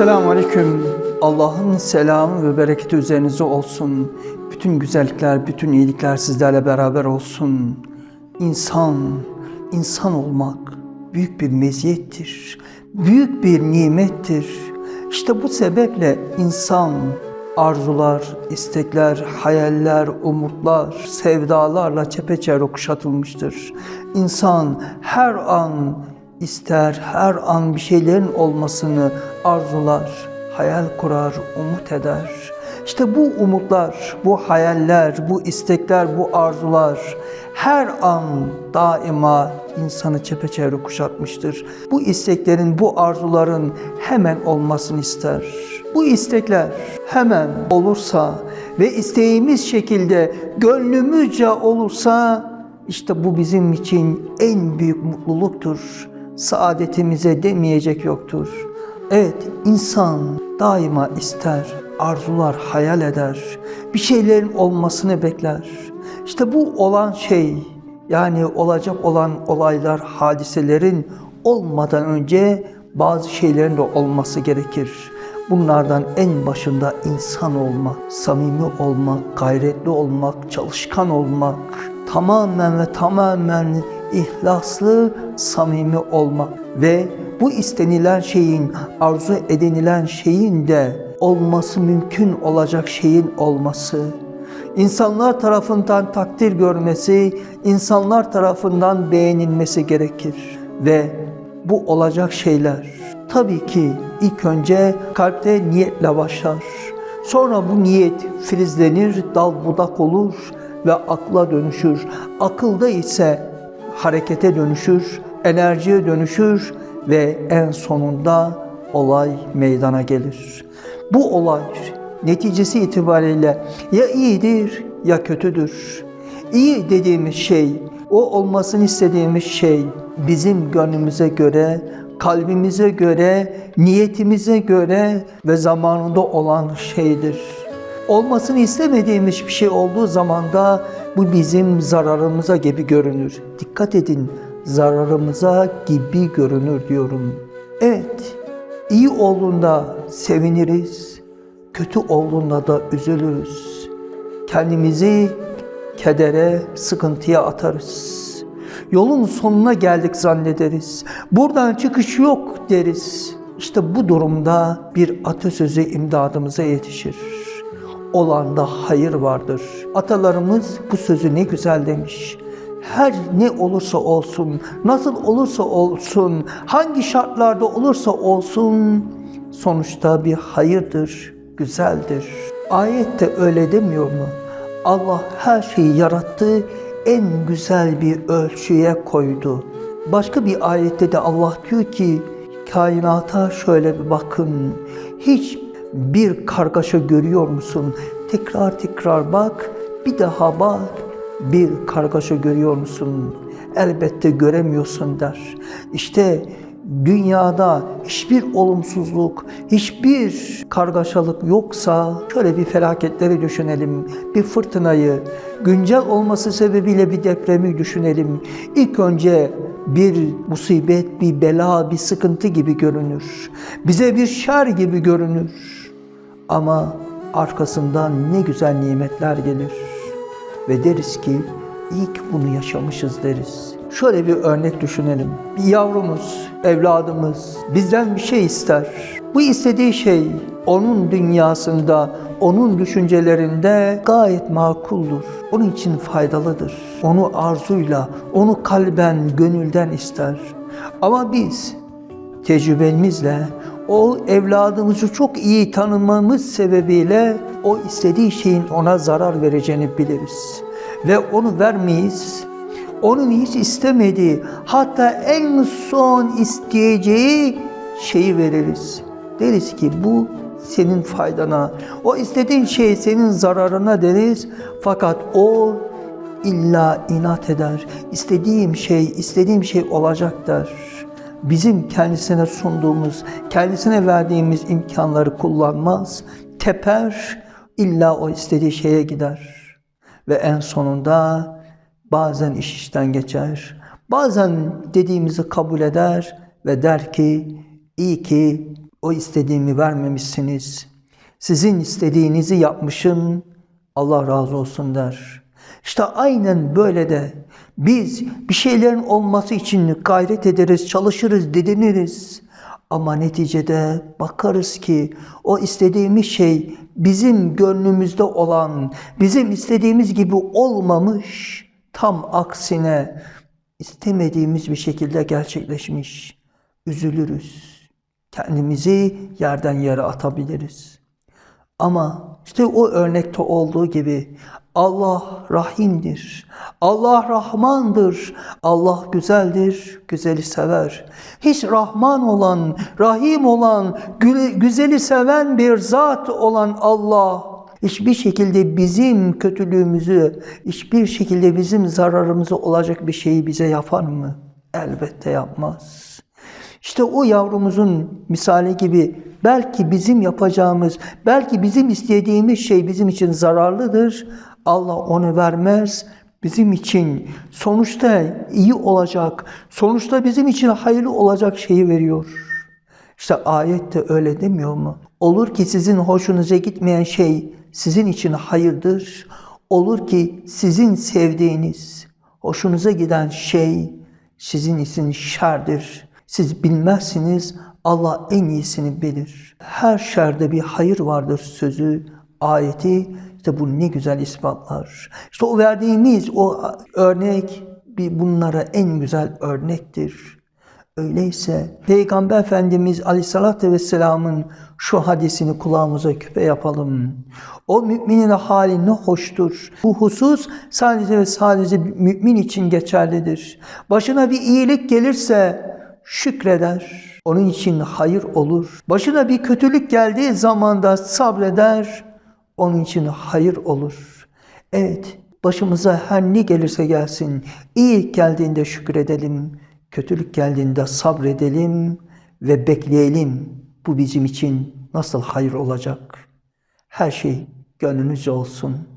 Esselamu Aleyküm. Allah'ın selamı ve bereketi üzerinize olsun. Bütün güzellikler, bütün iyilikler sizlerle beraber olsun. İnsan, insan olmak büyük bir meziyettir. Büyük bir nimettir. İşte bu sebeple insan arzular, istekler, hayaller, umutlar, sevdalarla çepeçevre kuşatılmıştır. İnsan her an ister, her an bir şeylerin olmasını arzular, hayal kurar, umut eder. İşte bu umutlar, bu hayaller, bu istekler, bu arzular her an daima insanı çepeçevre kuşatmıştır. Bu isteklerin, bu arzuların hemen olmasını ister. Bu istekler hemen olursa ve istediğimiz şekilde gönlümüzce olursa işte bu bizim için en büyük mutluluktur. Saadetimize demeyecek yoktur. Evet, insan daima ister, arzular, hayal eder. Bir şeylerin olmasını bekler. İşte bu olan şey, yani olacak olan olaylar, hadiselerin olmadan önce bazı şeylerin de olması gerekir. Bunlardan en başında insan olmak, samimi olmak, gayretli olmak, çalışkan olmak, tamamen ve tamamen ihlaslı, samimi olmak ve bu istenilen şeyin, arzu edinilen şeyin de olması mümkün olacak şeyin olması, insanlar tarafından takdir görmesi, insanlar tarafından beğenilmesi gerekir ve bu olacak şeyler tabii ki ilk önce kalpte niyetle başlar. Sonra bu niyet filizlenir, dal budak olur ve akla dönüşür. Akılda ise harekete dönüşür, enerjiye dönüşür ve en sonunda olay meydana gelir. Bu olay neticesi itibariyle ya iyidir ya kötüdür. İyi dediğimiz şey, o olmasını istediğimiz şey bizim gönlümüze göre, kalbimize göre, niyetimize göre ve zamanında olan şeydir. Olmasını istemediğimiz bir şey olduğu zaman da bu bizim zararımıza gibi görünür. Dikkat edin, zararımıza gibi görünür diyorum. Evet, iyi olduğunda seviniriz, kötü olduğunda da üzülürüz. Kendimizi kedere, sıkıntıya atarız. Yolun sonuna geldik zannederiz. Buradan çıkış yok deriz. İşte bu durumda bir atasözü imdadımıza yetişir. Olanda hayır vardır. Atalarımız bu sözü ne güzel demiş. Her ne olursa olsun, nasıl olursa olsun, hangi şartlarda olursa olsun sonuçta bir hayırdır, güzeldir. Ayette öyle demiyor mu? Allah her şeyi yarattı, en güzel bir ölçüye koydu. Başka bir ayette de Allah diyor ki, kainata şöyle bir bakın. Hiç bir kargaşa görüyor musun? Tekrar tekrar bak, bir daha bak. Bir kargaşa görüyor musun? Elbette göremiyorsun der. İşte dünyada hiçbir olumsuzluk, hiçbir kargaşalık yoksa şöyle bir felaketleri düşünelim. Bir fırtınayı, güncel olması sebebiyle bir depremi düşünelim. İlk önce bir musibet, bir bela, bir sıkıntı gibi görünür. Bize bir şer gibi görünür. Ama arkasından ne güzel nimetler gelir. Ve deriz ki iyi ki bunu yaşamışız deriz. Şöyle bir örnek düşünelim. Bir yavrumuz, evladımız bizden bir şey ister. Bu istediği şey onun dünyasında, onun düşüncelerinde gayet makuldur. Onun için faydalıdır. Onu arzuyla, onu kalben, gönülden ister. Ama biz tecrübemizle o evladımızı çok iyi tanımamız sebebiyle o istediği şeyin ona zarar vereceğini biliriz. Ve onu vermeyiz. Onun hiç istemediği, hatta en son isteyeceği şeyi veririz. Deriz ki bu senin faydana, o istediğin şey senin zararına deriz. Fakat o illa inat eder. İstediğim şey, istediğim şey olacak der bizim kendisine sunduğumuz, kendisine verdiğimiz imkanları kullanmaz, teper, illa o istediği şeye gider. Ve en sonunda bazen iş işten geçer, bazen dediğimizi kabul eder ve der ki, iyi ki O istediğimi vermemişsiniz. Sizin istediğinizi yapmışım. Allah razı olsun der. İşte aynen böyle de biz bir şeylerin olması için gayret ederiz, çalışırız, didiniriz. Ama neticede bakarız ki o istediğimiz şey bizim gönlümüzde olan, bizim istediğimiz gibi olmamış. Tam aksine istemediğimiz bir şekilde gerçekleşmiş. Üzülürüz. Kendimizi yerden yere atabiliriz. Ama işte o örnekte olduğu gibi Allah rahimdir. Allah rahmandır. Allah güzeldir. Güzeli sever. Hiç rahman olan, rahim olan, gü- güzeli seven bir zat olan Allah hiçbir şekilde bizim kötülüğümüzü, hiçbir şekilde bizim zararımızı olacak bir şeyi bize yapar mı? Elbette yapmaz. İşte o yavrumuzun misali gibi belki bizim yapacağımız, belki bizim istediğimiz şey bizim için zararlıdır. Allah onu vermez. Bizim için sonuçta iyi olacak, sonuçta bizim için hayırlı olacak şeyi veriyor. İşte ayette öyle demiyor mu? Olur ki sizin hoşunuza gitmeyen şey sizin için hayırdır. Olur ki sizin sevdiğiniz, hoşunuza giden şey sizin için şerdir. Siz bilmezsiniz, Allah en iyisini bilir. Her şerde bir hayır vardır sözü, ayeti işte bu ne güzel ispatlar. İşte o verdiğimiz o örnek bir bunlara en güzel örnektir. Öyleyse Peygamber Efendimiz Aleyhisselatü Vesselam'ın şu hadisini kulağımıza küpe yapalım. O müminin hali ne hoştur. Bu husus sadece ve sadece mümin için geçerlidir. Başına bir iyilik gelirse şükreder. Onun için hayır olur. Başına bir kötülük geldiği zaman da sabreder. Onun için hayır olur. Evet, başımıza her ne gelirse gelsin, iyi geldiğinde şükredelim, kötülük geldiğinde sabredelim ve bekleyelim. Bu bizim için nasıl hayır olacak? Her şey gönlünüzce olsun.